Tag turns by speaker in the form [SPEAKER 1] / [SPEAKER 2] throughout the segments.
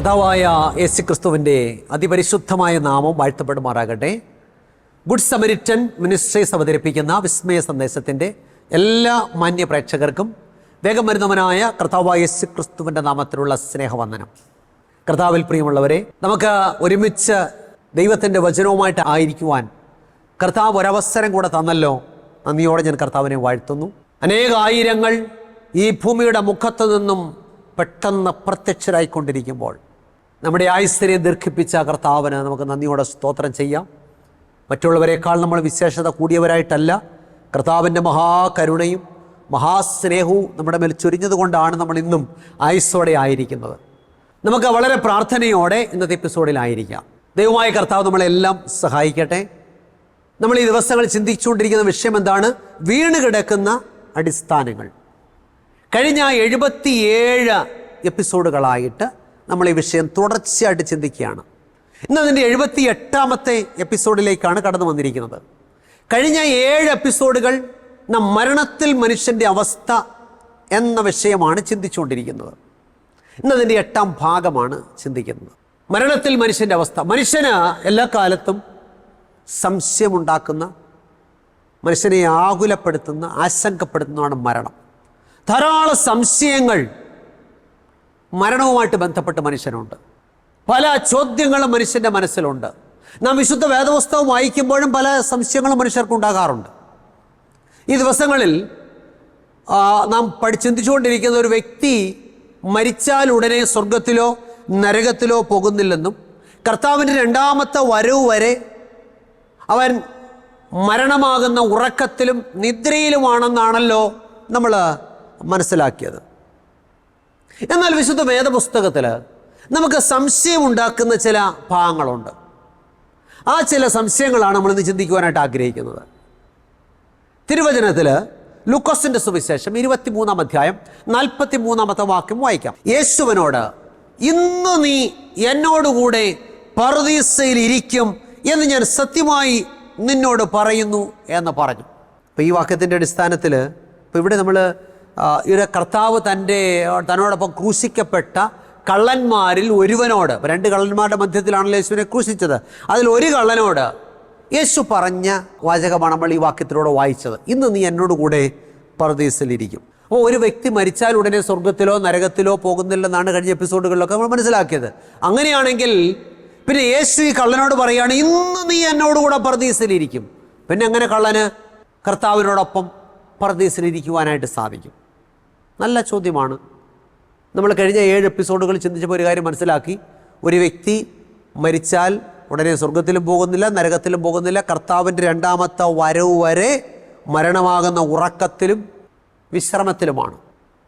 [SPEAKER 1] കഥാവായ യേശു ക്രിസ്തുവിന്റെ അതിപരിശുദ്ധമായ നാമം വാഴ്ത്തപ്പെടുമാറാകട്ടെ. ഗുഡ് സമരിറ്റൻ മിനിസ്ട്രീസ് അവതരിപ്പിക്കുന്ന വിസ്മയ സന്ദേശത്തിന്റെ എല്ലാ മാന്യ പ്രേക്ഷകർക്കും വേഗം വരുന്നവനായ കർത്താവായ യേശു ക്രിസ്തുവിന്റെ നാമത്തിലുള്ള സ്നേഹവന്ദനം. കർത്താവിൽ പ്രിയമുള്ളവരെ നമുക്ക് ഒരുമിച്ച് ദൈവത്തിന്റെ വചനവുമായിട്ട് ആയിരിക്കുവാൻ കർത്താവ് ഒരവസരം കൂടെ തന്നല്ലോ. നന്ദിയോടെ ഞാൻ കർത്താവിനെ വാഴ്ത്തുന്നു. അനേകായിരങ്ങൾ ഈ ഭൂമിയുടെ മുഖത്തു നിന്നും പെട്ടെന്ന് പ്രത്യക്ഷരായിക്കൊണ്ടിരിക്കുമ്പോൾ നമ്മുടെ ആയുസ്ഥരെ ദീർഘിപ്പിച്ച കർത്താവിന് നമുക്ക് നന്ദിയോടെ സ്തോത്രം ചെയ്യാം. മറ്റുള്ളവരെക്കാൾ നമ്മൾ വിശേഷത കൂടിയവരായിട്ടല്ല കർത്താവിന്റെ മഹാകരുണയും മഹാസ്നേഹവും നമ്മുടെ മേൽ ചൊരിഞ്ഞതുകൊണ്ടാണ് നമ്മൾ ഇന്നും ആയുസ്സോടെ ആയിരിക്കുന്നത്. നമുക്ക് വളരെ പ്രാർത്ഥനയോടെ ഇന്നത്തെ എപ്പിസോഡിലായിരിക്കാം ദൈവമായ കർത്താവ് നമ്മളെല്ലാം സഹായിക്കട്ടെ. നമ്മൾ ഈ ദിവസങ്ങൾ ചിന്തിച്ചുകൊണ്ടിരിക്കുന്ന വിഷയം എന്താണ്? വീണ് കിടക്കുന്ന അടിസ്ഥാനങ്ങൾ. കഴിഞ്ഞ എഴുപത്തിയേഴ് എപ്പിസോഡുകളായിട്ട് നമ്മൾ ഈ വിഷയം തുടർച്ചയായിട്ട് ചിന്തിക്കുകയാണ്. ഇന്ന് അതിന്റെ എഴുപത്തി എട്ടാമത്തെ എപ്പിസോഡിലേക്കാണ് കടന്നു വന്നിരിക്കുന്നത്. കഴിഞ്ഞ ഏഴ് എപ്പിസോഡുകൾ നാം മരണത്തിൽ മനുഷ്യന്റെ അവസ്ഥ എന്ന വിഷയമാണ് ചിന്തിച്ചുകൊണ്ടിരിക്കുന്നത്. ഇന്ന് അതിന്റെ എട്ടാം ഭാഗമാണ് ചിന്തിക്കുന്നത്. മരണത്തിൽ മനുഷ്യന്റെ അവസ്ഥ. മനുഷ്യന് എല്ലാ കാലത്തും സംശയമുണ്ടാക്കുന്ന മനുഷ്യനെ ആകുലപ്പെടുത്തുന്ന ആശങ്കപ്പെടുത്തുന്നതാണ് മരണം. ധാരാളം സംശയങ്ങൾ മരണവുമായിട്ട് ബന്ധപ്പെട്ട് മനുഷ്യനുണ്ട് പല ചോദ്യങ്ങളും മനുഷ്യന്റെ മനസ്സിലുണ്ട്. നാം വിശുദ്ധ വേദപുസ്തകം വായിക്കുമ്പോഴും പല സംശയങ്ങളും മനുഷ്യർക്ക് ഉണ്ടാകാറുണ്ട്. ഈ ദിവസങ്ങളിൽ നാം പഠി ചിന്തിച്ചുകൊണ്ടിരിക്കുന്ന ഒരു വ്യക്തി മരിച്ചാൽ ഉടനെ സ്വർഗത്തിലോ നരകത്തിലോ പോകുന്നില്ലെന്നും കർത്താവിന്റെ രണ്ടാമത്തെ വരവ് വരെ അവൻ മരണമാകുന്ന ഉറക്കത്തിലും നിദ്രയിലുമാണെന്നാണല്ലോ നമ്മൾ മനസ്സിലാക്കിയത്. എന്നാൽ വിശുദ്ധ വേദപുസ്തകത്തിൽ നമുക്ക് സംശയമുണ്ടാക്കുന്ന ചില ഭാഗങ്ങളുണ്ട്. ആ ചില സംശയങ്ങളാണ് നമ്മൾ ഇന്ന് ചിന്തിക്കുവാനായിട്ട് ആഗ്രഹിക്കുന്നത്. തിരുവചനത്തിൽ ലൂക്കോസിന്റെ സുവിശേഷം ഇരുപത്തിമൂന്നാം അധ്യായം നാൽപ്പത്തി മൂന്നാമത്തെ വാക്യം വായിക്കാം. യേശുവിനോട് ഇന്ന് നീ എന്നോടുകൂടെ പറുദീസയിൽ ഇരിക്കും എന്ന് ഞാൻ സത്യമായി നിന്നോട് പറയുന്നു എന്ന് പറഞ്ഞു. അപ്പോൾ ഈ വാക്യത്തിന്റെ അടിസ്ഥാനത്തിൽ ഇപ്പോൾ ഇവിടെ നമ്മൾ ഇവിടെ കർത്താവ് തന്റെ തന്നോടൊപ്പം ക്രൂശിക്കപ്പെട്ട കള്ളന്മാരിൽ ഒരുവനോട് രണ്ട് കള്ളന്മാരുടെ മധ്യത്തിലാണല്ലോ യേശുവിനെ ക്രൂശിച്ചത്. അതിൽ ഒരു കള്ളനോട് യേശു പറഞ്ഞ വാചകമാണ് നമ്മൾ ഈ വാക്യത്തിലൂടെ വായിച്ചത്. ഇന്ന് നീ എന്നോട് കൂടെ പർദീസിലിരിക്കും അപ്പോൾ ഒരു വ്യക്തി മരിച്ചാൽ ഉടനെ സ്വർഗത്തിലോ നരകത്തിലോ പോകുന്നില്ലെന്നാണ് കഴിഞ്ഞ എപ്പിസോഡുകളിലൊക്കെ നമ്മൾ മനസ്സിലാക്കിയത്. അങ്ങനെയാണെങ്കിൽ പിന്നെ യേശു ഈ കള്ളനോട് പറയുകയാണ് ഇന്ന് നീ എന്നോടുകൂടെ പറദീസിലിരിക്കും പിന്നെ എങ്ങനെ കള്ളന് കർത്താവിനോടൊപ്പം പർദീസിലിരിക്കുവാനായിട്ട് സാധിക്കും? നല്ല ചോദ്യമാണ്. നമ്മൾ കഴിഞ്ഞ ഏഴ് എപ്പിസോഡുകൾ ചിന്തിച്ചപ്പോൾ ഒരു കാര്യം മനസ്സിലാക്കി. ഒരു വ്യക്തി മരിച്ചാൽ ഉടനെ സ്വർഗത്തിലും പോകുന്നില്ല നരകത്തിലും പോകുന്നില്ല. കർത്താവിന്റെ രണ്ടാമത്തെ വരവ് വരെ മരണമാകുന്ന ഉറക്കത്തിലും വിശ്രമത്തിലുമാണ്.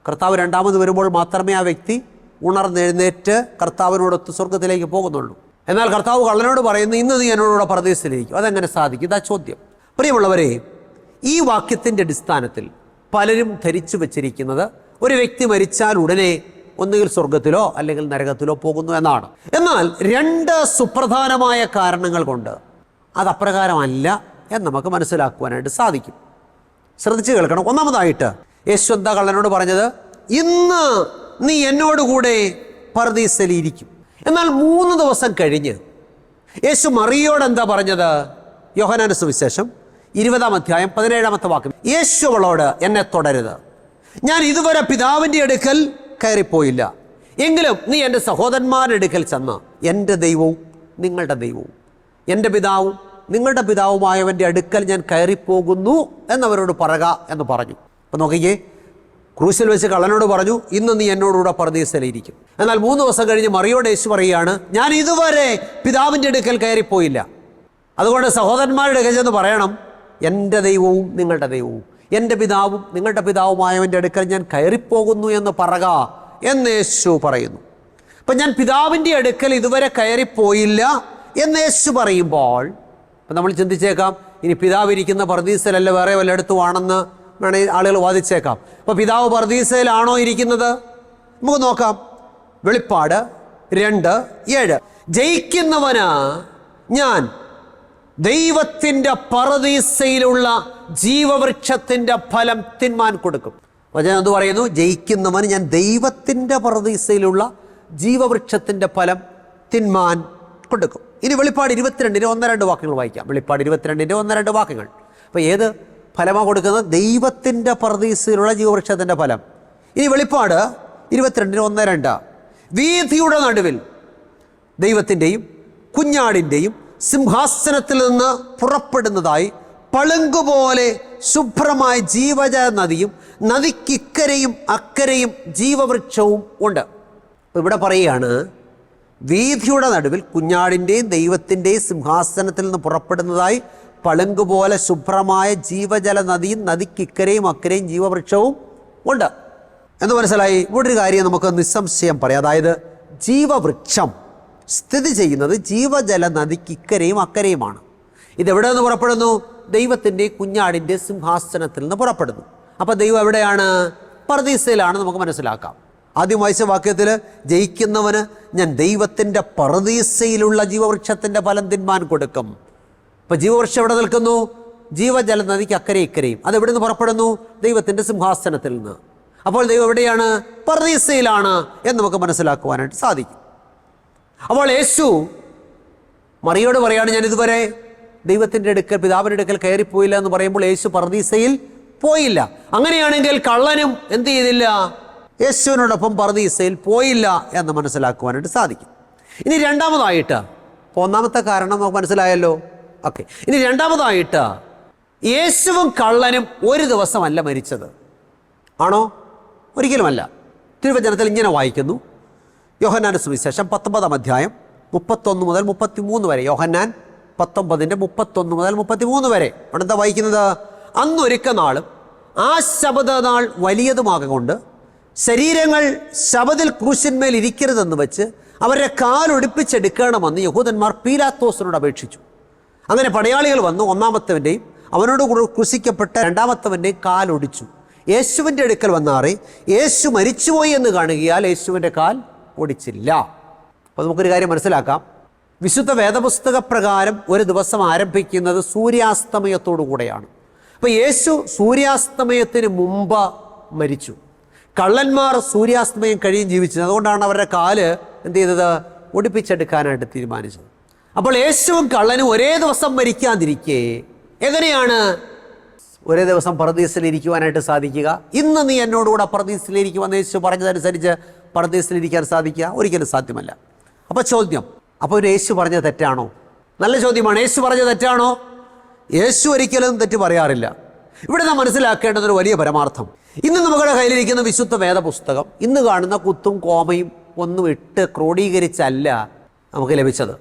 [SPEAKER 1] കർത്താവ് രണ്ടാമത് വരുമ്പോൾ മാത്രമേ ആ വ്യക്തി ഉണർന്നെഴുന്നേറ്റ് കർത്താവിനോടൊത്ത് സ്വർഗത്തിലേക്ക് പോകുന്നുള്ളൂ. എന്നാൽ കർത്താവ് കള്ളനോട് പറയുന്നു ഇന്ന് നീ എന്നോടുകൂടെ പ്രദേശത്തിലിരിക്കും അതെങ്ങനെ സാധിക്കും? ഇതാ ചോദ്യം. പ്രിയമുള്ളവരെ ഈ വാക്യത്തിന്റെ അടിസ്ഥാനത്തിൽ പലരും ധരിച്ചു വച്ചിരിക്കുന്നത് ഒരു വ്യക്തി മരിച്ചാൽ ഉടനെ ഒന്നുകിൽ സ്വർഗത്തിലോ അല്ലെങ്കിൽ നരകത്തിലോ പോകുന്നു എന്നാണ്. എന്നാൽ രണ്ട് സുപ്രധാനമായ കാരണങ്ങൾ കൊണ്ട് അത് അപ്രകാരമല്ല എന്ന് നമുക്ക് മനസ്സിലാക്കുവാനായിട്ട് സാധിക്കും. ശ്രദ്ധിച്ചു കേൾക്കണം. ഒന്നാമതായിട്ട് യശ്വന്ത കള്ളനോട് പറഞ്ഞത്? ഇന്ന് നീ എന്നോടുകൂടെ പർദീസലിയിരിക്കും. എന്നാൽ മൂന്ന് ദിവസം കഴിഞ്ഞ് യേശു മറിയോട് എന്താ പറഞ്ഞത്? യോഹനാന സുവിശേഷം ഇരുപതാം അധ്യായം പതിനേഴാമത്തെ വാക്യം. യേശു അവളോട് എന്നെ തുടരുത്. ഞാൻ ഇതുവരെ പിതാവിന്റെ അടുക്കൽ കയറിപ്പോയില്ല. എങ്കിലും നീ എന്റെ സഹോദരന്മാരുടെ അടുക്കൽ ചെന്ന എന്റെ ദൈവവും നിങ്ങളുടെ ദൈവവും എന്റെ പിതാവും നിങ്ങളുടെ പിതാവുമായവന്റെ അടുക്കൽ ഞാൻ കയറിപ്പോകുന്നു എന്നവരോട് പറക എന്ന് പറഞ്ഞു. അപ്പം നോക്കിയേ ക്രൂശിൽ വെച്ച് കള്ളനോട് പറഞ്ഞു ഇന്ന് നീ എന്നോടുകൂടെ പറദീസലിരിക്കും എന്നാൽ മൂന്ന് ദിവസം കഴിഞ്ഞ് മറിയോട് യേശു പറയുകയാണ് ഞാൻ ഇതുവരെ പിതാവിന്റെ അടുക്കൽ കയറിപ്പോയില്ല. അതുകൊണ്ട് സഹോദരന്മാരുടെ അടുക്കൽ പറയണം എന്റെ ദൈവവും നിങ്ങളുടെ ദൈവവും. എന്റെ പിതാവും നിങ്ങളുടെ പിതാവുമായവന്റെ അടുക്കൽ ഞാൻ കയറിപ്പോകുന്നു എന്ന് പറക എന്ന് യേശു പറയുന്നു. അപ്പം ഞാൻ പിതാവിന്റെ അടുക്കൽ ഇതുവരെ കയറിപ്പോയില്ല എന്ന് യേശു പറയുമ്പോൾ അപ്പം നമ്മൾ ചിന്തിച്ചേക്കാം ഇനി പിതാവ് ഇരിക്കുന്ന പർദീസലല്ല വേറെ വല്ലയിടത്തുമാണെന്ന് വേണമെങ്കിൽ ആളുകൾ വാദിച്ചേക്കാം. അപ്പോൾ പിതാവ് പർദീസയിലാണോ ഇരിക്കുന്നത്? നമുക്ക് നോക്കാം. വെളിപ്പാട് രണ്ട് ഏഴ്. ജയിക്കുന്നവന് ഞാൻ ദൈവത്തിന്റെ പറദീസയിലുള്ള ജീവവൃക്ഷത്തിന്റെ ഫലം തിന്മാൻ കൊടുക്കും. വചനം എന്ത് പറയുന്നു? ജയിക്കുന്നവന് ഞാൻ ദൈവത്തിന്റെ പ്രതീസയിലുള്ള ജീവവൃക്ഷത്തിന്റെ ഫലം തിന്മാൻ കൊടുക്കും. ഇനി വെളിപ്പാട് ഇരുപത്തിരണ്ടിന്റെ ഒന്ന് രണ്ട് വാക്യങ്ങൾ വായിക്കാം. വെളിപ്പാട് ഇരുപത്തിരണ്ടിന്റെ ഒന്ന് രണ്ട് വാക്യങ്ങൾ. അപ്പോൾ ഏത് ഫലമാണ് കൊടുക്കുന്നത്? ദൈവത്തിന്റെ പ്രതീസയിലുള്ള ജീവവൃക്ഷത്തിന്റെ ഫലം. ഇനി വെളിപ്പാട് ഇരുപത്തിരണ്ടിന് ഒന്ന് രണ്ട്. വീതിയുടെ നടുവിൽ ദൈവത്തിന്റെയും കുഞ്ഞാടിന്റെയും സിംഹാസനത്തിൽ നിന്ന് പുറപ്പെടുന്നതായി പളുങ്കുപോലെ ശുഭ്രമായ ജീവജ നദിയും നദിക്കിക്കരയും അക്കരയും ജീവവൃക്ഷവും ഉണ്ട്. ഇവിടെ പറയുകയാണ് വീഥിയുടെ നടുവിൽ കുഞ്ഞാടിന്റെയും ദൈവത്തിന്റെയും സിംഹാസനത്തിൽ നിന്ന് പുറപ്പെടുന്നതായി പളുങ്കുപോലെ ശുഭ്രമായ ജീവജല നദിയും നദിക്കിക്കരയും അക്കരയും ജീവവൃക്ഷവും ഉണ്ട്. എന്ന് മനസ്സിലായി? ഇവിടെ ഒരു കാര്യം നമുക്ക് നിസ്സംശയം പറയാം. അതായത് ജീവവൃക്ഷം സ്ഥിതി ചെയ്യുന്നത് ജീവജല നദിക്കിക്കരയും അക്കരയുമാണ്. ഇതെവിടെ നിന്ന് പുറപ്പെടുന്നു? ദൈവത്തിന്റെ കുഞ്ഞാടിന്റെ സിംഹാസനത്തിൽ നിന്ന് പുറപ്പെടുന്നു. അപ്പോൾ ദൈവം എവിടെയാണ്? പർദീസയിലാണ്. നമുക്ക് മനസ്സിലാക്കാം. ആദ്യം വായിച്ച വാക്യത്തിൽ ജയിക്കുന്നവന് ഞാൻ ദൈവത്തിന്റെ പർദീസയിലുള്ള ജീവവൃക്ഷത്തിന്റെ ഫലം തിന്മാൻ കൊടുക്കും. അപ്പോൾ ജീവവൃക്ഷം എവിടെ നിൽക്കുന്നു? ജീവജല നദിക്ക് അക്കരെ ഇക്കരയും. അത് എവിടെ നിന്ന് പുറപ്പെടുന്നു? ദൈവത്തിന്റെ സിംഹാസനത്തിൽ നിന്ന്. അപ്പോൾ ദൈവം എവിടെയാണ്? പർദീസയിലാണ് എന്ന് നമുക്ക് മനസ്സിലാക്കുവാനായിട്ട് സാധിക്കും. അപ്പോൾ യേശു മറിയോട് പറയാണ് ഞാൻ ഇതുവരെ ദൈവത്തിന്റെ അടുക്കൽ പിതാവിന്റെ അടുക്കൽ കയറിപ്പോയില്ല എന്ന് പറയുമ്പോൾ യേശു പർദീസയിൽ പോയില്ല. അങ്ങനെയാണെങ്കിൽ കള്ളനും എന്ത് ചെയ്തില്ല? യേശുവിനോടൊപ്പം പർദീസയിൽ പോയില്ല എന്ന് മനസ്സിലാക്കുവാനായിട്ട് സാധിക്കും. ഇനി രണ്ടാമതായിട്ട് ഒന്നാമത്തെ കാരണം നമുക്ക് മനസ്സിലായല്ലോ? ഓക്കെ. ഇനി രണ്ടാമതായിട്ട് യേശുവും കള്ളനും ഒരു ദിവസമല്ല മരിച്ചത്. ആണോ? ഒരിക്കലുമല്ല. തിരുവചനത്തിൽ ഇങ്ങനെ വായിക്കുന്നു. യോഹന്നാൻ സുവിശേഷം പത്തൊമ്പതാം അധ്യായം മുപ്പത്തൊന്ന് മുതൽ മുപ്പത്തിമൂന്ന് വരെ. യോഹന്നാൻ പത്തൊമ്പതിന്റെ മുപ്പത്തൊന്ന് മുതൽ മുപ്പത്തിമൂന്ന് വരെ. അവിടെ എന്താ വായിക്കുന്നത്? അന്നൊരുക്ക നാളും ആ ശബദനാൾ വലിയതുമാകൊണ്ട് ശരീരങ്ങൾ ശബദിൽ ക്രൂശന്മേൽ ഇരിക്കരുതെന്ന് വെച്ച് അവരുടെ കാലൊടിപ്പിച്ചെടുക്കണമെന്ന് യഹൂദന്മാർ പീലാത്തോസിനോട് അപേക്ഷിച്ചു. അങ്ങനെ പടയാളികൾ വന്നു ഒന്നാമത്തവന്റെയും അവനോട് കൂടെ ക്രൂശിക്കപ്പെട്ട രണ്ടാമത്തവന്റെയും കാലൊടിച്ചു യേശുവിന്റെ അടുക്കൽ വന്നാറി യേശു മരിച്ചുപോയി എന്ന് കാണുകയാൽ യേശുവിന്റെ കാൽ ഒടിച്ചില്ല. അപ്പോൾ നമുക്കൊരു കാര്യം മനസ്സിലാക്കാം. വിശുദ്ധ വേദപുസ്തക പ്രകാരം ഒരു ദിവസം ആരംഭിക്കുന്നത് സൂര്യാസ്തമയത്തോടു കൂടെയാണ്. അപ്പോൾ യേശു സൂര്യാസ്തമയത്തിന് മുമ്പ് മരിച്ചു. കള്ളന്മാർ സൂര്യാസ്തമയം കഴിയും ജീവിച്ചത്. അതുകൊണ്ടാണ് അവരുടെ കാൽ എന്ത് ചെയ്തത്? ഒടിപ്പിച്ചെടുക്കാനായിട്ട് തീരുമാനിച്ചത്. അപ്പോൾ യേശുവും കള്ളനും ഒരേ ദിവസം മരിക്കാതിരിക്കേ എങ്ങനെയാണ്? ഒരേ ദിവസം പ്രതീസിലിരിക്കുവാനായിട്ട് സാധിക്കുക. ഇന്ന് നീ എന്നോടുകൂടെ പർദീസിലിരിക്കുമെന്ന് യേശു പറഞ്ഞതനുസരിച്ച് പ്രതീസിലിരിക്കാൻ സാധിക്കുക. ഒരിക്കലും സാധ്യമല്ല. അപ്പോൾ ചോദ്യം അപ്പോൾ ഒരു യേശു പറഞ്ഞ തെറ്റാണോ? നല്ല ചോദ്യമാണ്. യേശു പറഞ്ഞ തെറ്റാണോ? യേശു ഒരിക്കലും തെറ്റ് പറയാറില്ല. ഇവിടെ നാം മനസ്സിലാക്കേണ്ടത് ഒരു വലിയ പരമാർത്ഥം. ഇന്ന് നമ്മുടെ കയ്യിലിരിക്കുന്ന വിശുദ്ധ വേദപുസ്തകം ഇന്ന് കാണുന്ന കുത്തും കോമയും ഒന്നും ഇട്ട് ക്രോഡീകരിച്ചല്ല നമുക്ക് ലഭിച്ചത്.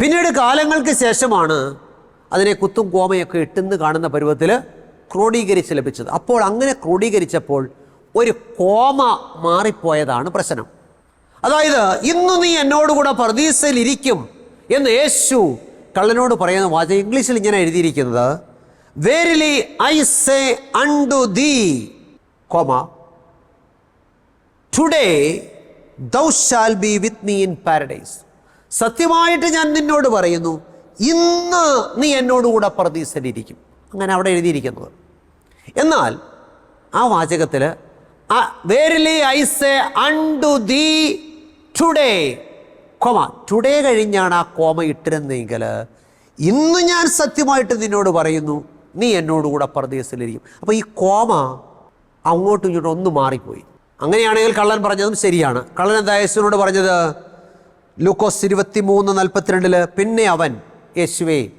[SPEAKER 1] പിന്നീട് കാലങ്ങൾക്ക് ശേഷമാണ് അതിനെ കുത്തും കോമയൊക്കെ ഇട്ടെന്ന് കാണുന്ന പരുവത്തിൽ ക്രോഡീകരിച്ച് ലഭിച്ചത്. അപ്പോൾ അങ്ങനെ ക്രോഡീകരിച്ചപ്പോൾ ഒരു കോമ മാറിപ്പോയതാണ് പ്രശ്നം. അതായത് ഇന്ന് നീ എന്നോടുകൂടെ പ്രതീസയിൽ ഇരിക്കും എന്ന് യേശു കള്ളനോട് പറയുന്ന വാചകം ഇംഗ്ലീഷിൽ ഇങ്ങനെ എഴുതിയിരിക്കുന്നത്. Verily I say unto thee comma today thou shalt be with me in paradise സത്യമായിട്ട് ഞാൻ നിന്നോട് പറയുന്നു ഇന്ന് നീ എന്നോടുകൂടെ പ്രതീക്ഷയിലിരിക്കും അങ്ങനെ അവിടെ എഴുതിയിരിക്കുന്നത്. എന്നാൽ ആ വാചകത്തിൽ verily I say unto thee today comma today കഴിഞ്ഞാണ് ആ കോമ ഇട്ടിരുന്നെങ്കിൽ ഇന്ന് ഞാൻ സത്യമായിട്ട് നിന്നോട് പറയുന്നു നീ എന്നോടുകൂടെ പ്രദേശത്തിലിരിക്കും അപ്പോൾ ഈ കോമ അങ്ങോട്ടും ഇങ്ങോട്ടും ഒന്ന് മാറിപ്പോയി. അങ്ങനെയാണെങ്കിൽ കള്ളൻ പറഞ്ഞതും ശരിയാണ്. കള്ളൻ എന്താ യേശുവിനോട് പറഞ്ഞത്? ലൂക്കോസ് ഇരുപത്തി മൂന്ന് നാൽപ്പത്തിരണ്ടിൽ പിന്നെ അവൻ യേശുവേ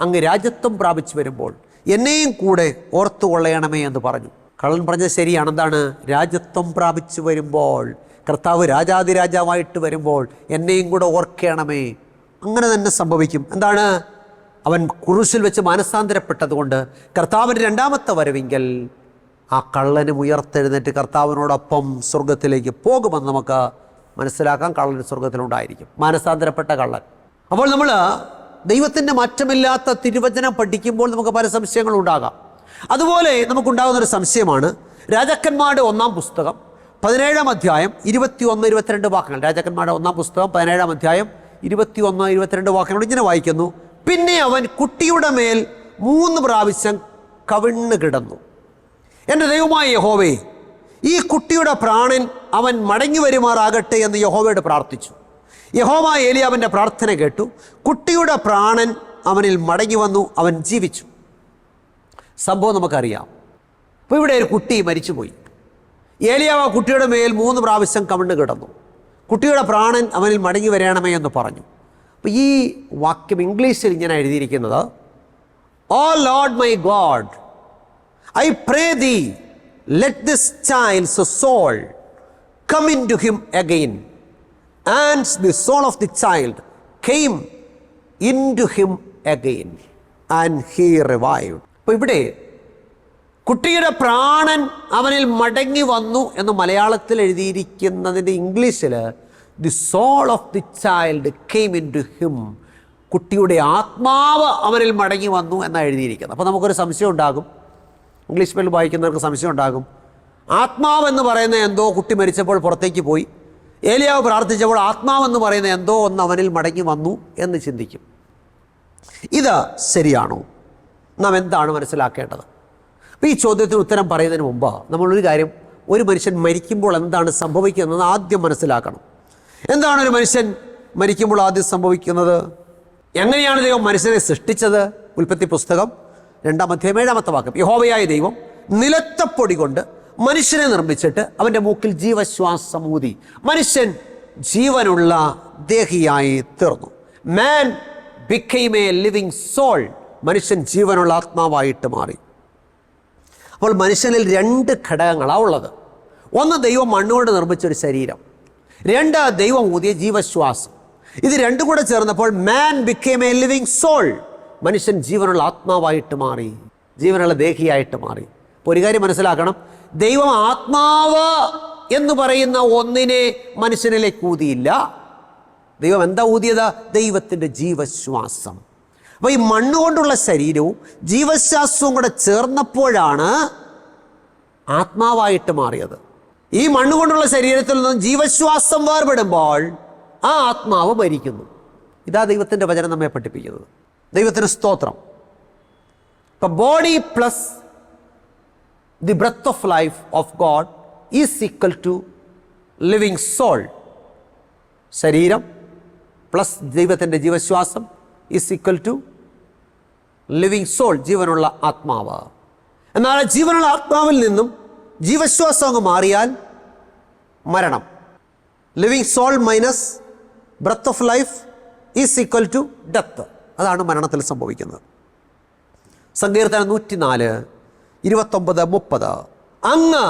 [SPEAKER 1] അങ്ങ് രാജ്യത്വം പ്രാപിച്ചു വരുമ്പോൾ എന്നെയും കൂടെ ഓർത്തു കൊള്ളയണമേ എന്ന് പറഞ്ഞു. കള്ളൻ പറഞ്ഞത് ശരിയാണ്. എന്താണ്? രാജ്യത്വം പ്രാപിച്ചു വരുമ്പോൾ കർത്താവ് രാജാതിരാജാവായിട്ട് വരുമ്പോൾ എന്നെയും കൂടെ ഓർക്കണമേ. അങ്ങനെ തന്നെ സംഭവിക്കും. എന്താണ്? അവൻ കുരിശിൽ വെച്ച് മാനസാന്തരപ്പെട്ടതുകൊണ്ട് കർത്താവിന്റെ രണ്ടാമത്തെ വരവിങ്കൽ ആ കള്ളന് ഉയർത്തെഴുന്നേറ്റ് കർത്താവിനോടൊപ്പം സ്വർഗത്തിലേക്ക് പോകുമെന്ന് നമുക്ക് മനസ്സിലാക്കാം. കള്ളൻ സ്വർഗത്തിലുണ്ടായിരിക്കും മാനസാന്തരപ്പെട്ട കള്ളൻ. അപ്പോൾ നമ്മൾ ദൈവത്തിന്റെ മാറ്റമില്ലാത്ത തിരുവചനം പഠിക്കുമ്പോൾ നമുക്ക് പല സംശയങ്ങളും ഉണ്ടാകാം. അതുപോലെ നമുക്കുണ്ടാകുന്ന ഒരു സംശയമാണ് രാജാക്കന്മാരുടെ ഒന്നാം പുസ്തകം. പതിനേഴാം അധ്യായം ഇരുപത്തി ഒന്ന് ഇരുപത്തിരണ്ട് വാക്കുകൾ രാജാക്കന്മാരുടെ ഒന്നാം പുസ്തകം പതിനേഴാം അധ്യായം ഇരുപത്തി ഒന്ന് ഇരുപത്തിരണ്ട് വാക്കുകൾ ഇങ്ങനെ വായിക്കുന്നു. പിന്നെ അവൻ കുട്ടിയുടെ മേൽ മൂന്ന് പ്രാവശ്യം കവിണ്ണ് കിടന്നു. എന്റെ ദൈവമായ യഹോവേ ഈ കുട്ടിയുടെ പ്രാണൻ അവൻ മടങ്ങി വരുമാറാകട്ടെ എന്ന് യഹോവയോട് പ്രാർത്ഥിച്ചു. യഹോവ ഏലിയാവിന്റെ പ്രാർത്ഥന കേട്ടു. കുട്ടിയുടെ പ്രാണൻ അവനിൽ മടങ്ങി വന്നു അവൻ ജീവിച്ചു. സംഭവം നമുക്കറിയാം. അപ്പോൾ ഇവിടെ ഒരു കുട്ടി മരിച്ചുപോയി. ഏലിയാവ് ആ കുട്ടിയുടെ മേൽ മൂന്ന് പ്രാവശ്യം കമണ്ട് കിടന്നു. കുട്ടിയുടെ പ്രാണൻ അവനിൽ മടങ്ങി വരണമേ എന്ന് പറഞ്ഞു. അപ്പോൾ ഈ വാക്യം ഇംഗ്ലീഷിൽ ഇങ്ങനെ എഴുതിയിരിക്കുന്നത് O Lord my God I pray thee let this child's soul come into him again and the soul of the child came into him again and he revived അപ്പോൾ ഇവിടെ കുട്ടിയുടെ പ്രാണൻ അവനിൽ മടങ്ങി വന്നു എന്ന് മലയാളത്തിൽ എഴുതിയിരിക്കുന്നതിന്റെ ഇംഗ്ലീഷിൽ the soul of the child came into him കുട്ടിയുടെ ആത്മാവ് അവനിൽ മടങ്ങി വന്നു എന്നാണ് എഴുതിയിരിക്കുന്നത്. അപ്പോൾ നമുക്കൊരു സംശയം ഉണ്ടാകും. ഇംഗ്ലീഷ് പേരിൽ വായിക്കുന്നവർക്ക് സംശയം ഉണ്ടാകും. ആത്മാവ് എന്ന് പറയുന്ന എന്തോ കുട്ടി മരിച്ചപ്പോൾ പുറത്തേക്ക് പോയി. ഏലിയാവ് പ്രാർത്ഥിച്ചപ്പോൾ ആത്മാവെന്ന് പറയുന്ന എന്തോ ഒന്ന് അവനിൽ മടങ്ങി വന്നു എന്ന് ചിന്തിക്കും. ഇത് ശരിയാണോ? നാം എന്താണ് മനസ്സിലാക്കേണ്ടത്? അപ്പോൾ ഈ ചോദ്യത്തിന് ഉത്തരം പറയുന്നതിന് മുമ്പ് നമ്മളൊരു കാര്യം ഒരു മനുഷ്യൻ മരിക്കുമ്പോൾ എന്താണ് സംഭവിക്കുന്നത് ആദ്യം മനസ്സിലാക്കണം. എന്താണ് ഒരു മനുഷ്യൻ മരിക്കുമ്പോൾ ആദ്യം സംഭവിക്കുന്നത്? എങ്ങനെയാണ് ദൈവം മനുഷ്യനെ സൃഷ്ടിച്ചത്? ഉൽപ്പത്തി പുസ്തകം രണ്ടാം അധ്യായം ഏഴാമത്തെ വാക്യം. യഹോവയായ ദൈവം നിലത്തപ്പൊടി കൊണ്ട് മനുഷ്യനെ നിർമ്മിച്ചിട്ട് അവന്റെ മൂക്കിൽ ജീവശ്വാസമൂതി മനുഷ്യൻ ജീവനുള്ള ദേഹിയായി തീർന്നു. മാൻ ബിക്കെയിം ലിവിങ് സോൾ മനുഷ്യൻ ജീവനുള്ള ആത്മാവായിട്ട് മാറി. അപ്പോൾ മനുഷ്യനിൽ രണ്ട് ഘടകങ്ങളാണ് ഉള്ളത്. ഒന്ന് ദൈവം മണ്ണുകൊണ്ട് നിർമ്മിച്ചൊരു ശരീരം. രണ്ട് ദൈവം ഊതിയ ജീവശ്വാസം. ഇത് രണ്ടും കൂടെ ചേർന്നപ്പോൾ man became a living soul മനുഷ്യൻ ജീവനുള്ള ആത്മാവായിട്ട് മാറി. ജീവനുള്ള ദേഹിയായിട്ട് മാറി. അപ്പോൾ ഒരു കാര്യം മനസ്സിലാക്കണം. ദൈവം ആത്മാവ് എന്ന് പറയുന്ന ഒന്നിനെ മനുഷ്യനിലേക്ക് ഊതിയില്ല. ദൈവം എന്താ ഊതിയത്? ദൈവത്തിന്റെ ജീവശ്വാസം. അപ്പോൾ ഈ മണ്ണുകൊണ്ടുള്ള ശരീരവും ജീവശാസ്ത്രവും കൂടെ ചേർന്നപ്പോഴാണ് ആത്മാവായിട്ട് മാറിയത്. ഈ മണ്ണ് കൊണ്ടുള്ള ശരീരത്തിൽ നിന്നും ജീവശ്വാസം വേർപെടുമ്പോൾ ആ ആത്മാവ് ഭരിക്കുന്നു ഇതാ ദൈവത്തിന്റെ വചനം നമ്മെ പഠിപ്പിക്കുന്നത്. ദൈവത്തിന് സ്തോത്രം. ഇപ്പം body plus the breath of life of God is equal to living soul ശരീരം പ്ലസ് ദൈവത്തിന്റെ ജീവശ്വാസം is equal to living soul ജീവനുള്ള ആത്മാവ്. എന്നാൽ ആ ജീവനുള്ള ആത്മാവിൽ നിന്നും ജീവശ്വാസം അങ്ങ് മാറിയാൽ മരണം. Living soul minus breath of life is equal to death അതാണ് മരണത്തിൽ സംഭവിക്കുന്നത്. സങ്കീർത്തനം നൂറ്റിനാല് ഇരുപത്തൊമ്പത് മുപ്പത്. അങ്ങ്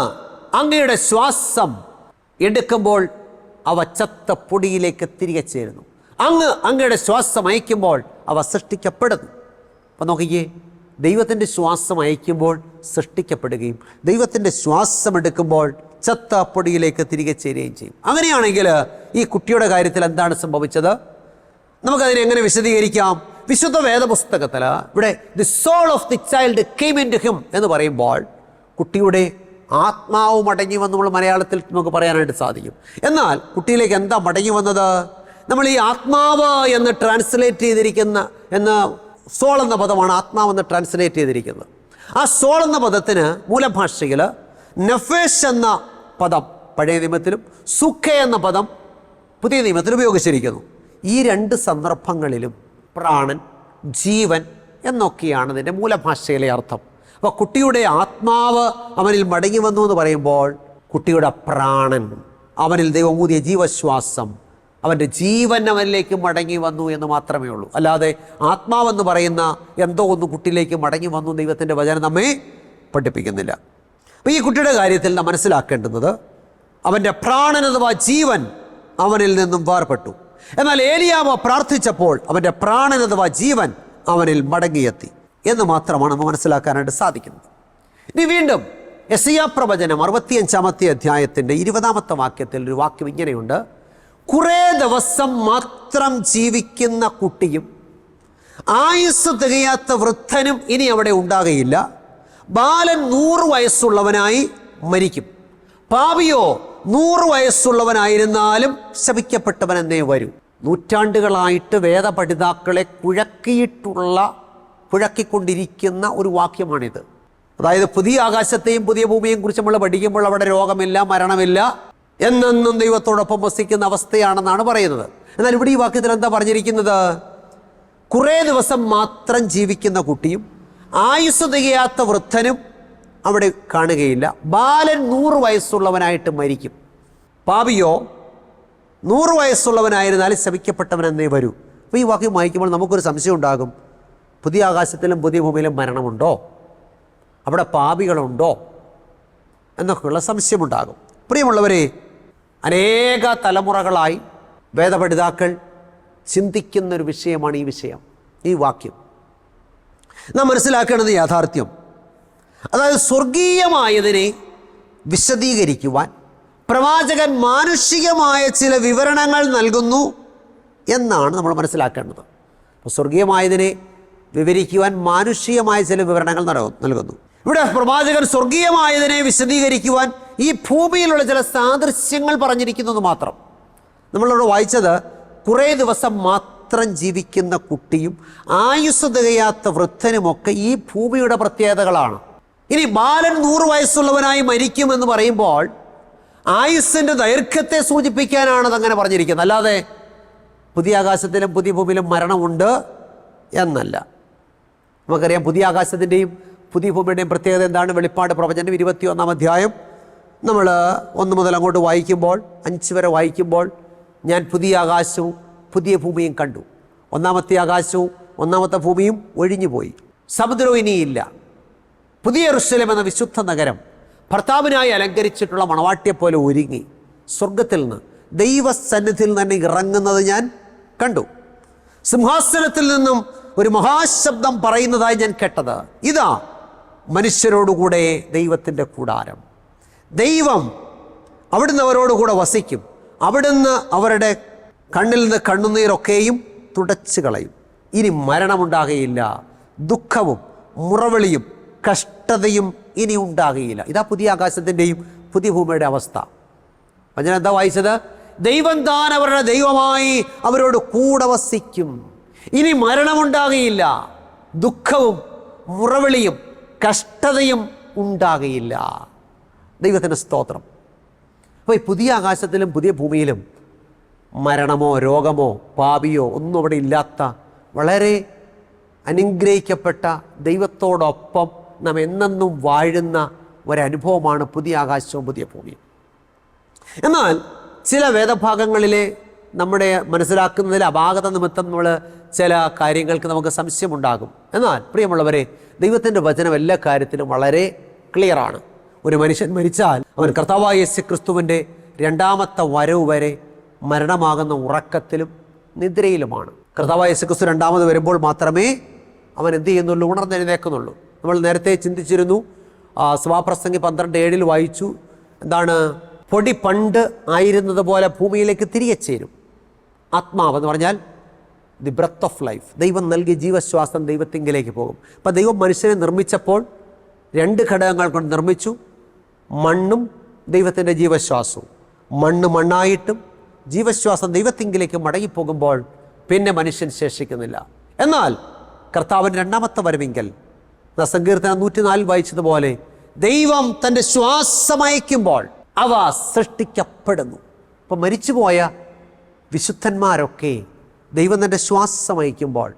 [SPEAKER 1] അങ്ങയുടെ ശ്വാസം എടുക്കുമ്പോൾ അവ ചത്ത പൊടിയിലേക്ക് തിരികെ ചേരുന്നു. അങ്ങ് അങ്ങയുടെ ശ്വാസം അയക്കുമ്പോൾ അവ സൃഷ്ടിക്കപ്പെടുന്നു. അപ്പം നോക്കിയേ ദൈവത്തിന്റെ ശ്വാസം അയക്കുമ്പോൾ സൃഷ്ടിക്കപ്പെടുകയും ദൈവത്തിന്റെ ശ്വാസം എടുക്കുമ്പോൾ ചത്ത പൊടിയിലേക്ക് തിരികെ ചേരുകയും ചെയ്യും. അങ്ങനെയാണെങ്കിൽ ഈ കുട്ടിയുടെ കാര്യത്തിൽ എന്താണ് സംഭവിച്ചത്? നമുക്കതിനെ എങ്ങനെ വിശദീകരിക്കാം? വിശുദ്ധ വേദപുസ്തകത്തിൽ ഇവിടെ the soul of the child came into him എന്ന് പറയുമ്പോൾ കുട്ടിയുടെ ആത്മാവ് മടങ്ങി വന്ന് നമ്മൾ മലയാളത്തിൽ നമുക്ക് പറയാനായിട്ട് സാധിക്കും. എന്നാൽ കുട്ടിയിലേക്ക് എന്താ മടങ്ങി വന്നത്? നമ്മൾ ഈ ആത്മാവ് എന്ന് ട്രാൻസ്ലേറ്റ് ചെയ്തിരിക്കുന്ന എന്ന സോൾ എന്ന പദമാണ് ആത്മാവെന്ന് ട്രാൻസ്ലേറ്റ് ചെയ്തിരിക്കുന്നത്. ആ സോൾ എന്ന പദത്തിന് മൂലഭാഷയിൽ നഫേഷ് എന്ന പദം പഴയ നിയമത്തിലും സുഖ എന്ന പദം പുതിയ നിയമത്തിലും ഉപയോഗിച്ചിരിക്കുന്നു. ഈ രണ്ട് സന്ദർഭങ്ങളിലും പ്രാണൻ ജീവൻ എന്നൊക്കെയാണ് ഇതിന്റെ മൂലഭാഷയിലെ അർത്ഥം. അപ്പോൾ കുട്ടിയുടെ ആത്മാവ് അവനിൽ മടങ്ങി വന്നു എന്ന് പറയുമ്പോൾ കുട്ടിയുടെ പ്രാണൻ അവനിൽ ദൈവമൂതിയ ജീവശ്വാസം അവന്റെ ജീവൻ അവനിലേക്ക് മടങ്ങി വന്നു എന്ന് മാത്രമേ ഉള്ളൂ. അല്ലാതെ ആത്മാവെന്ന് പറയുന്ന എന്തോ ഒന്ന് കുട്ടിയിലേക്ക് മടങ്ങി വന്നു ദൈവത്തിന്റെ വചനം നമ്മെ പഠിപ്പിക്കുന്നില്ല. അപ്പോൾ ഈ കുട്ടിയുടെ കാര്യത്തിൽ നാം മനസ്സിലാക്കേണ്ടുന്നത് അവന്റെ പ്രാണൻ അഥവാ ജീവൻ അവനിൽ നിന്നും വേർപെട്ടു. എന്നാൽ ഏലിയാവ പ്രാർത്ഥിച്ചപ്പോൾ അവന്റെ പ്രാണൻ അഥവാ ജീവൻ അവനിൽ മടങ്ങിയെത്തി എന്ന് മാത്രമാണ് നമ്മൾ മനസ്സിലാക്കാനായിട്ട് സാധിക്കുന്നത്. ഇനി വീണ്ടും എസിയ പ്രവചനം അറുപത്തിയഞ്ചാമത്തെ അധ്യായത്തിന്റെ ഇരുപതാമത്തെ വാക്യത്തിൽ ഒരു വാക്യം ഇങ്ങനെയുണ്ട്. കുറേ ദിവസം മാത്രം ജീവിക്കുന്ന കുട്ടിയും ആയുസ് തികയാത്ത വൃദ്ധനും ഇനി അവിടെ ഉണ്ടാകയില്ല. ബാലൻ നൂറ് വയസ്സുള്ളവനായി മരിക്കും. പാപിയോ നൂറ് വയസ്സുള്ളവനായിരുന്നാലും ശപിക്കപ്പെട്ടവനെന്നേ വരൂ. നൂറ്റാണ്ടുകളായിട്ട് വേദപഠിതാക്കളെ കുഴക്കിയിട്ടുള്ള കുഴക്കിക്കൊണ്ടിരിക്കുന്ന ഒരു വാക്യമാണിത്. അതായത് പുതിയ ആകാശത്തെയും പുതിയ ഭൂമിയെയും കുറിച്ച് നമ്മൾ പഠിക്കുമ്പോൾ അവിടെ രോഗമില്ല മരണമില്ല. എന്നെന്നും ദൈവത്തോടൊപ്പം വസിക്കുന്ന അവസ്ഥയാണെന്നാണ് പറയുന്നത്. എന്നാൽ ഇവിടെ ഈ വാക്യത്തിൽ എന്താ പറഞ്ഞിരിക്കുന്നത്? കുറേ ദിവസം മാത്രം ജീവിക്കുന്ന കുട്ടിയും ആയുസ് തികയാത്ത വൃദ്ധനും അവിടെ കാണുകയില്ല. ബാലൻ നൂറ് വയസ്സുള്ളവനായിട്ട് മരിക്കും. പാപിയോ നൂറ് വയസ്സുള്ളവനായിരുന്നാലും ശവിക്കപ്പെട്ടവനെന്നേ വരൂ. അപ്പോൾ ഈ വാക്യം വായിക്കുമ്പോൾ നമുക്കൊരു സംശയം ഉണ്ടാകും. പുതിയ ആകാശത്തിലും പുതിയ ഭൂമിയിലും മരണമുണ്ടോ? അവിടെ പാപികളുണ്ടോ? എന്നൊക്കെയുള്ള സംശയമുണ്ടാകും പ്രിയമുള്ളവരെ അനേക തലമുറകളായി വേദപഠിതാക്കൾ ചിന്തിക്കുന്ന ഒരു വിഷയമാണ് ഈ വിഷയം ഈ വാക്യം. നാം മനസ്സിലാക്കേണ്ടത് യാഥാർത്ഥ്യം. അതായത് സ്വർഗീയമായതിനെ വിശദീകരിക്കുവാൻ പ്രവാചകൻ മാനുഷികമായ ചില വിവരണങ്ങൾ നൽകുന്നു എന്നാണ് നമ്മൾ മനസ്സിലാക്കേണ്ടത്. സ്വർഗീയമായതിനെ വിവരിക്കുവാൻ മാനുഷികമായ ചില വിവരണങ്ങൾ നൽകുന്നു. ഇവിടെ പ്രവാചകൻ സ്വർഗീയമായതിനെ വിശദീകരിക്കുവാൻ ഈ ഭൂമിയിലുള്ള ചില സാദൃശ്യങ്ങൾ പറഞ്ഞിരിക്കുന്നത് മാത്രം. നമ്മളിവിടെ വായിച്ചത് കുറേ ദിവസം മാത്രം ജീവിക്കുന്ന കുട്ടിയും ആയുസ് തികയാത്ത വൃദ്ധനുമൊക്കെ ഈ ഭൂമിയുടെ പ്രത്യേകതകളാണ്. ഇനി ബാലൻ നൂറ് വയസ്സുള്ളവനായി മരിക്കുമെന്ന് പറയുമ്പോൾ ആയുസ്സിന്റെ ദൈർഘ്യത്തെ സൂചിപ്പിക്കാനാണ് അതങ്ങനെ പറഞ്ഞിരിക്കുന്നത്. അല്ലാതെ പുതിയ ആകാശത്തിലും പുതിയ ഭൂമിയിലും മരണമുണ്ട് എന്നല്ല. നമുക്കറിയാം പുതിയ ആകാശത്തിന്റെയും പുതിയ ഭൂമിയുടെയും പ്രത്യേകത എന്താണ്? വെളിപ്പാട് പ്രവചനം ഇരുപത്തിയൊന്നാം അധ്യായം. നമ്മൾ ഒന്ന് മുതൽ അങ്ങോട്ട് വായിക്കുമ്പോൾ അഞ്ച് വരെ വായിക്കുമ്പോൾ ഞാൻ പുതിയ ആകാശവും പുതിയ ഭൂമിയും കണ്ടു. ഒന്നാമത്തെ ആകാശവും ഒന്നാമത്തെ ഭൂമിയും ഒഴിഞ്ഞുപോയി. സമുദ്രവും ഇനിയില്ല. പുതിയ ഋഷലം എന്ന വിശുദ്ധ നഗരം ഭർത്താവിനായി അലങ്കരിച്ചിട്ടുള്ള മണവാട്ടിയെപ്പോലെ ഒരുങ്ങി. സ്വർഗത്തിൽ നിന്ന് ദൈവസന്നിധിയിൽ തന്നെ ഇറങ്ങുന്നത് ഞാൻ കണ്ടു. സിംഹാസനത്തിൽ നിന്നും ഒരു മഹാശബ്ദം പറയുന്നതായി ഞാൻ കേട്ടത്. ഇതാ മനുഷ്യരോടുകൂടെ ദൈവത്തിന്റെ കൂടാരം. ദൈവം അവിടുന്ന് അവരോടുകൂടെ വസിക്കും. അവിടുന്ന് അവരുടെ കണ്ണിൽ നിന്ന് കണ്ണുനീരൊക്കെയും തുടച്ചു കളയും. ഇനി മരണമുണ്ടാകുകയില്ല ദുഃഖവും മുറവിളിയും കഷ്ടതയും ഇനി ഉണ്ടാകുകയില്ല ഇതാ പുതിയ ആകാശത്തിന്റെയും പുതിയ ഭൂമിയുടെ അവസ്ഥ. ഞാൻ എന്താ വായിച്ചത്? ദൈവം താൻ അവരുടെ ദൈവമായി അവരോട് കൂടെ വസിക്കും. ഇനി മരണമുണ്ടാകുകയില്ല ദുഃഖവും മുറവിളിയും കഷ്ടതയും ഉണ്ടാകുകയില്ല ദൈവത്തിന്റെ സ്തോത്രം. അപ്പോൾ ഈ പുതിയ ആകാശത്തിലും പുതിയ ഭൂമിയിലും മരണമോ രോഗമോ പാപിയോ ഒന്നും അവിടെ ഇല്ലാത്ത വളരെ അനുഗ്രഹിക്കപ്പെട്ട ദൈവത്തോടൊപ്പം നാം എന്നെന്നും വാഴുന്ന ഒരനുഭവമാണ് പുതിയ ആകാശവും പുതിയ ഭൂമിയും. എന്നാൽ ചില വേദഭാഗങ്ങളിലെ നമ്മുടെ മനസ്സിലാക്കുന്നതിൽ അപാകത നിമിത്തം നമ്മൾ ചില കാര്യങ്ങൾക്ക് നമുക്ക് സംശയമുണ്ടാകും. എന്നാൽ പ്രിയമുള്ളവരെ ദൈവത്തിന്റെ വചനം എല്ലാ കാര്യത്തിലും വളരെ ക്ലിയറാണ് ഒരു മനുഷ്യൻ മരിച്ചാൽ അവൻ കർത്താവായ യേശു ക്രിസ്തുവിന്റെ രണ്ടാമത്തെ വരവ് വരെ മരണമാകുന്ന ഉറക്കത്തിലും നിദ്രയിലുമാണ്. കർത്താവായ യേശു ക്രിസ്തു രണ്ടാമത് വരുമ്പോൾ മാത്രമേ അവൻ എന്ത് ചെയ്യുന്നുള്ളൂ? ഉണർന്നെഴുന്നേക്കുന്നുള്ളൂ നമ്മൾ നേരത്തെ ചിന്തിച്ചിരുന്നു ആ, സഭാപ്രസംഗി പന്ത്രണ്ട് ഏഴിൽ വായിച്ചു എന്താണ് പൊടി പണ്ട് ആയിരുന്നത് പോലെ ഭൂമിയിലേക്ക് തിരികെ ചേരും. ആത്മാവ് എന്ന് പറഞ്ഞാൽ ദി ബ്രത്ത് ഓഫ് ലൈഫ് ദൈവം നൽകിയ ജീവശ്വാസം ദൈവത്തിങ്കിലേക്ക് പോകും. അപ്പം ദൈവം മനുഷ്യനെ നിർമ്മിച്ചപ്പോൾ രണ്ട് ഘടകങ്ങൾ കൊണ്ട് നിർമ്മിച്ചു. മണ്ണും ദൈവത്തിന്റെ ജീവശ്വാസവും. മണ്ണ് മണ്ണായിട്ടും ജീവശ്വാസം ദൈവത്തിങ്കിലേക്ക് മടങ്ങിപ്പോകുമ്പോൾ പിന്നെ മനുഷ്യൻ ശേഷിക്കുന്നില്ല. എന്നാൽ കർത്താവിന്റെ രണ്ടാമത്തെ വരവെങ്കിൽ സങ്കീർത്തനം നൂറ്റിനാലിൽ വായിച്ചതുപോലെ ദൈവം തന്റെ ശ്വാസമയക്കുമ്പോൾ അവ സൃഷ്ടിക്കപ്പെടുന്നു. അപ്പം മരിച്ചുപോയ വിശുദ്ധന്മാരൊക്കെ ദൈവം തന്റെ ശ്വാസമയക്കുമ്പോൾ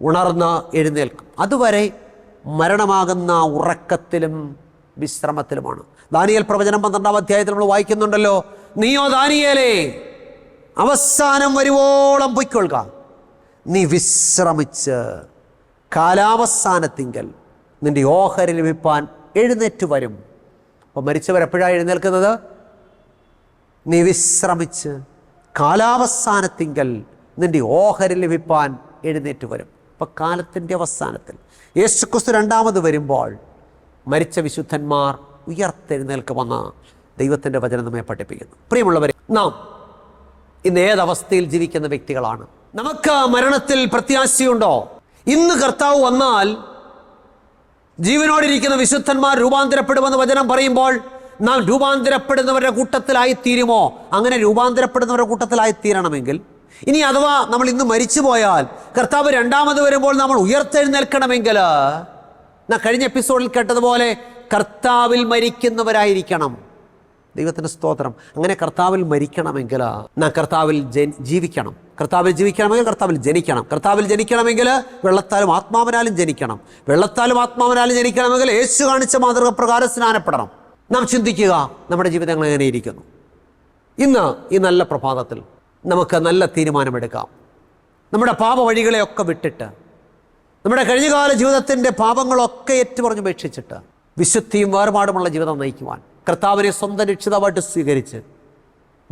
[SPEAKER 1] ഉണർന്ന് എഴുന്നേൽക്കും. അതുവരെ മരണമാകുന്ന ഉറക്കത്തിലും വിശ്രമത്തിലുമാണ്. ദാനിയൽ പ്രവചനം പന്ത്രണ്ടാം അധ്യായത്തിൽ നമ്മൾ വായിക്കുന്നുണ്ടല്ലോ. നീയോ ദാനിയേലേ അവസാനം വരുവോളം പൊയ്ക്കൊള്ളുക. നീ വിശ്രമിച്ച് കാലാവസാനത്തിങ്കൽ നിന്റെ ഓഹരി ലഭിപ്പാൻ എഴുന്നേറ്റ് വരും. അപ്പോൾ മരിച്ചവരെപ്പോഴാണ് എഴുന്നേൽക്കുന്നത്? നീ വിശ്രമിച്ച് കാലാവസാനത്തിങ്കൽ നിന്റെ ഓഹരി ലഭിപ്പാൻ എഴുന്നേറ്റ് വരും. അപ്പം കാലത്തിന്റെ അവസാനത്തിൽ. യേശുക്രിസ്തു രണ്ടാമത് വരുമ്പോൾ മരിച്ച വിശുദ്ധന്മാർ ഉയർത്തെഴുന്നേൽക്കുമെന്ന് ദൈവത്തിന്റെ വചനം നമ്മെ പഠിപ്പിക്കുന്നു. പ്രിയമുള്ളവരെ നാം ഇന്ന് ഏതവസ്ഥയിൽ ജീവിക്കുന്ന വ്യക്തികളാണ്? നമുക്ക് മരണത്തിൽ പ്രത്യാശയുണ്ടോ? ഇന്ന് കർത്താവ് വന്നാൽ ജീവനോടിരിക്കുന്ന വിശുദ്ധന്മാർ രൂപാന്തരപ്പെടുമെന്ന് വചനം പറയുമ്പോൾ നാം രൂപാന്തരപ്പെടുന്നവരുടെ കൂട്ടത്തിലായി തീരുമോ അങ്ങനെ രൂപാന്തരപ്പെടുന്നവരുടെ കൂട്ടത്തിലായി തീരണമെങ്കിൽ ഇനി അഥവാ നമ്മൾ ഇന്ന് മരിച്ചു പോയാൽ കർത്താവ് രണ്ടാമത് വരുമ്പോൾ നമ്മൾ ഉയർത്തെഴുന്നേൽക്കണമെങ്കിൽ? നാ കഴിഞ്ഞ എപ്പിസോഡിൽ കേട്ടതുപോലെ കർത്താവിൽ മരിക്കുന്നവരായിരിക്കണം. ദൈവത്തിന്റെ സ്തോത്രം. അങ്ങനെ കർത്താവിൽ മരിക്കണമെങ്കിൽ നാം കർത്താവിൽ ജീവിക്കണം. കർത്താവിൽ ജീവിക്കണമെങ്കിൽ കർത്താവിൽ ജനിക്കണം. കർത്താവിൽ ജനിക്കണമെങ്കിൽ വെള്ളത്താലും ആത്മാവനാലും ജനിക്കണം. വെള്ളത്താലും ആത്മാവനാലും ജനിക്കണമെങ്കിൽ യേശു കാണിച്ച മാതൃക പ്രകാരം സ്നാനപ്പെടണം. നാം ചിന്തിക്കുക നമ്മുടെ ജീവിതങ്ങൾ എങ്ങനെ ഇരിക്കുന്നു. ഇന്ന് ഈ നല്ല പ്രഭാതത്തിൽ നമുക്ക് നല്ല തീരുമാനമെടുക്കാം. നമ്മുടെ പാപ വഴികളെയൊക്കെ വിട്ടിട്ട് നമ്മുടെ കഴിഞ്ഞകാല ജീവിതത്തിന്റെ പാപങ്ങളൊക്കെ ഏറ്റുപറഞ്ഞുപേക്ഷിച്ചിട്ട് വിശുദ്ധിയും വേർപാടുമുള്ള ജീവിതം നയിക്കുവാൻ കർത്താവിനെ സ്വന്തം രക്ഷിതാവായിട്ട് സ്വീകരിച്ച്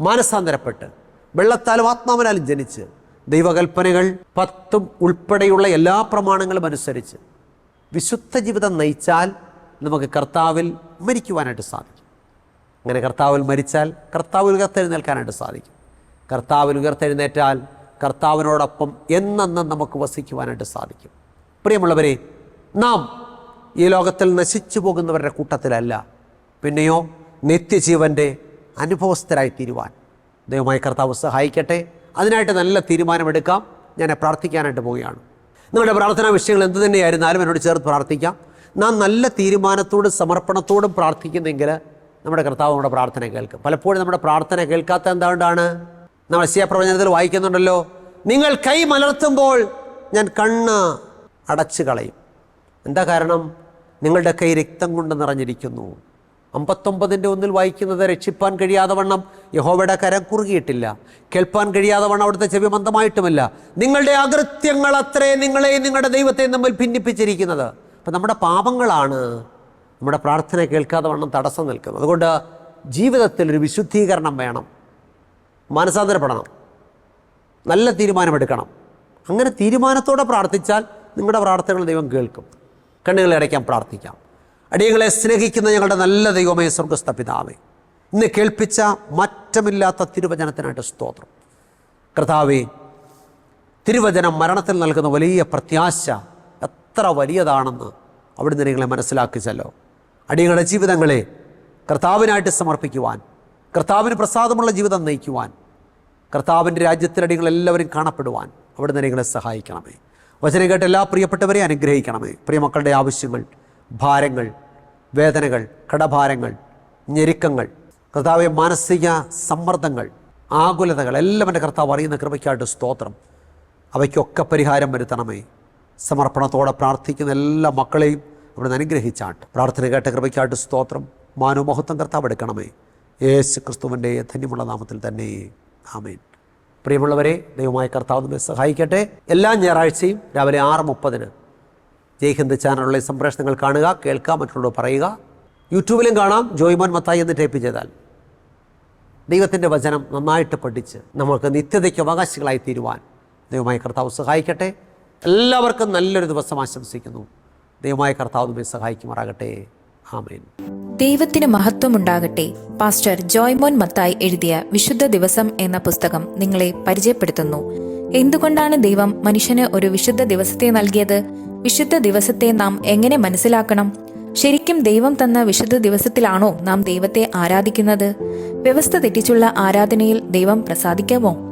[SPEAKER 1] മാനസാന്തരപ്പെട്ട് വെള്ളത്താലും ആത്മാവിനാലും ജനിച്ച് ദൈവകൽപ്പനകൾ പത്തും ഉൾപ്പെടെയുള്ള എല്ലാ പ്രമാണങ്ങളും അനുസരിച്ച് വിശുദ്ധ ജീവിതം നയിച്ചാൽ നമുക്ക് കർത്താവിൽ മരിക്കുവാനായിട്ട് സാധിക്കും. അങ്ങനെ കർത്താവിൽ മരിച്ചാൽ കർത്താവിൽ ഉയർത്തെഴുന്നേൽക്കാനായിട്ട് സാധിക്കും. കർത്താവിൽ ഉയർത്തെഴുന്നേറ്റാൽ കർത്താവിനോടൊപ്പം എന്നെന്നും നമുക്ക് വസിക്കുവാനായിട്ട് സാധിക്കും. പ്രിയമുള്ളവരെ നാം ഈ ലോകത്തിൽ നശിച്ചു പോകുന്നവരുടെ കൂട്ടത്തിലല്ല. പിന്നെയോ നിത്യജീവന്റെ അനുഭവസ്ഥരായി തീരുവാൻ ദൈവമായ കർത്താവ് സഹായിക്കട്ടെ. അതിനായിട്ട് നല്ല തീരുമാനമെടുക്കാം. ഞാൻ പ്രാർത്ഥിക്കാനായിട്ട് പോവുകയാണ്. നിങ്ങളുടെ പ്രാർത്ഥനാ വിഷയങ്ങൾ എന്തു തന്നെയായിരുന്നാലും എന്നോട് ചേർത്ത് പ്രാർത്ഥിക്കാം. നാം നല്ല തീരുമാനത്തോടും സമർപ്പണത്തോടും പ്രാർത്ഥിക്കുന്നെങ്കിൽ നമ്മുടെ കർത്താവ് നമ്മുടെ പ്രാർത്ഥന കേൾക്കും. പലപ്പോഴും നമ്മുടെ പ്രാർത്ഥന കേൾക്കാത്ത എന്തുകൊണ്ടാണ്? നമ്മൾ എസിയ പ്രവചനത്തിൽ വായിക്കുന്നുണ്ടല്ലോ നിങ്ങൾ കൈ മലർത്തുമ്പോൾ ഞാൻ കണ്ണ് അടച്ചു കളയും. എന്താ കാരണം? നിങ്ങളുടെ കൈ രക്തം കൊണ്ട് നിറഞ്ഞിരിക്കുന്നു. അമ്പത്തൊമ്പതിന്റെ ഒന്നിൽ വായിക്കുന്നത് രക്ഷിപ്പാൻ കഴിയാതെ വണ്ണം യഹോവയുടെ കരം കുറുകിയിട്ടില്ല. കേൾപ്പാൻ കഴിയാതെ വണ്ണം അവിടുത്തെ ചെവി മന്ദമായിട്ടുമല്ല. നിങ്ങളുടെ അകൃത്യങ്ങൾ അത്രേ നിങ്ങളെയും നിങ്ങളുടെ ദൈവത്തെയും തമ്മിൽ ഭിന്നിപ്പിച്ചിരിക്കുന്നത്. അപ്പം നമ്മുടെ പാപങ്ങളാണ് നമ്മുടെ പ്രാർത്ഥന കേൾക്കാതെ വണ്ണം തടസ്സം നിൽക്കുന്നത്. അതുകൊണ്ട് ജീവിതത്തിൽ ഒരു വിശുദ്ധീകരണം വേണം. മാനസാന്തരപ്പെടണം. നല്ല തീരുമാനമെടുക്കണം. അങ്ങനെ തീരുമാനത്തോടെ പ്രാർത്ഥിച്ചാൽ നിങ്ങളുടെ പ്രാർത്ഥനകൾ ദൈവം കേൾക്കും. കണ്ണുകളെ അടയ്ക്കാൻ പ്രാർത്ഥിക്കാം. അടിയങ്ങളെ സ്നേഹിക്കുന്ന ഞങ്ങളുടെ നല്ല ദൈവമേ സ്വർഗസ്ഥ പിതാവേ ഇന്ന് കേൾപ്പിച്ച മാറ്റമില്ലാത്ത തിരുവചനത്തിനായിട്ട് സ്തോത്രം. കർത്താവേ തിരുവചനം മരണത്തിൽ നൽകുന്ന വലിയ പ്രത്യാശ എത്ര വലിയതാണെന്ന് അവിടുന്ന് നിങ്ങളെ മനസ്സിലാക്കിച്ചല്ലോ. അടിയങ്ങളുടെ ജീവിതങ്ങളെ കർത്താവിനായിട്ട് സമർപ്പിക്കുവാൻ കർത്താവിന് പ്രസാദമുള്ള ജീവിതം നയിക്കുവാൻ കർത്താവിന്റെ രാജ്യത്തിലടികൾ എല്ലാവരും കാണപ്പെടുവാൻ അവിടുന്ന് നിങ്ങളെ സഹായിക്കണമേ. വചനം കേട്ട് എല്ലാ പ്രിയപ്പെട്ടവരെ അനുഗ്രഹിക്കണമേ. പ്രിയമക്കളുടെ ആവശ്യങ്ങൾ ഭാരങ്ങൾ വേദനകൾ കടഭാരങ്ങൾ ഞെരുക്കങ്ങൾ കർത്താവെ മാനസിക സമ്മർദ്ദങ്ങൾ ആകുലതകൾ എല്ലാം എന്റെ കർത്താവ് അറിയുന്ന കൃപയ്ക്കായിട്ട് സ്തോത്രം. അവയ്ക്കൊക്കെ പരിഹാരം വരുത്തണമേ. സമർപ്പണത്തോടെ പ്രാർത്ഥിക്കുന്ന എല്ലാ മക്കളെയും അവിടുന്ന് അനുഗ്രഹിച്ചാട്ട്. പ്രാർത്ഥന കേട്ട കൃപയ്ക്കായിട്ട് സ്തോത്രം. മാനോമഹത്വം കർത്താവ് എടുക്കണമേ. യേശു ക്രിസ്തുവിന്റെ ധന്യമുള്ള നാമത്തിൽ തന്നെ ആമേൻ. പ്രിയമുള്ളവരെ ദൈവമായ കർത്താവ് നമ്മെ സഹായിക്കട്ടെ. എല്ലാ ഞായറാഴ്ചയും രാവിലെ ആറ് മുപ്പതിന് ജയ് ഹിന്ദ് ചാനലിലെ സംപ്രേഷണങ്ങൾ കാണുക കേൾക്കുക മറ്റുള്ളവർ പറയുക. യൂട്യൂബിലും കാണാം. ജോയ്മോൻ മത്തായി എന്ന് ടൈപ്പ് ചെയ്താൽ ദൈവത്തിന്റെ വചനം നന്നായിട്ട് പഠിച്ച് നമുക്ക് നിത്യതയ്ക്ക് അവകാശികളായി തീരുവാൻ ദൈവമായ കർത്താവ് സഹായിക്കട്ടെ. എല്ലാവർക്കും നല്ലൊരു ദിവസം ആശംസിക്കുന്നു. ദൈവമായ കർത്താവ് നമ്മെ സഹായിക്കുമാറാകട്ടെ. ആമേൻ.
[SPEAKER 2] ദൈവത്തിന് മഹത്വമുണ്ടാകട്ടെ. പാസ്റ്റർ ജോയ്മോൻ മത്തായി എഴുതിയ വിശുദ്ധ ദിവസം എന്ന പുസ്തകം നിങ്ങളെ പരിചയപ്പെടുത്തുന്നു. എന്തുകൊണ്ടാണ് ദൈവം മനുഷ്യന് ഒരു വിശുദ്ധ ദിവസത്തെ നൽകിയത്? വിശുദ്ധ ദിവസത്തെ നാം എങ്ങനെ മനസ്സിലാക്കണം? ശരിക്കും ദൈവം തന്ന വിശുദ്ധ ദിവസത്തിലാണോ നാം ദൈവത്തെ ആരാധിക്കുന്നത്? വ്യവസ്ഥ തെറ്റിച്ചുള്ള ആരാധനയിൽ ദൈവം പ്രസാദിക്കാമോ